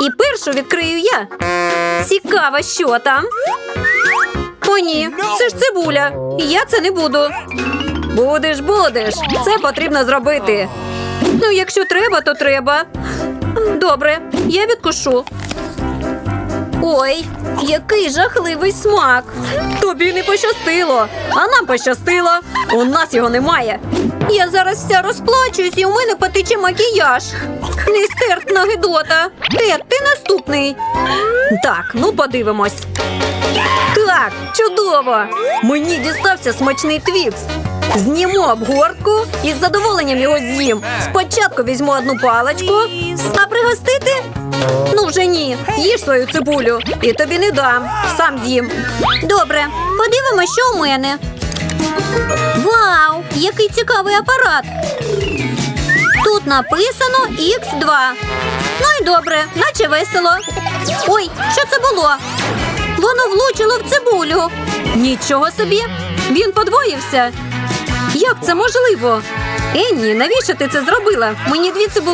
І першу відкрию я. Цікаво, що там. О, ні, це ж цибуля. Я це не буду. Будеш, будеш. Це потрібно зробити. Ну, якщо треба, то треба. Добре, я відкушу. Ой, який жахливий смак. Тобі не пощастило, а нам пощастило. У нас його немає. Я зараз вся розплачуюсь і у мене потече макіяж. Нестерпна гидота. Тед, ти наступний. Так, ну подивимось. Так, чудово! Мені дістався смачний твікс. Зніму обгортку і з задоволенням його з'їм. Спочатку візьму одну паличку, а пригостити? Ну вже ні. Їж свою цибулю і тобі не дам. Сам з'їм. Добре, подивимося, що у мене. Вау! Який цікавий апарат! Написано X2. Ну і добре, наче весело. Ой, що це було? Воно влучило в цибулю. Нічого собі. Він подвоївся. Як це можливо? Енні, навіщо ти це зробила? Мені дві цибулі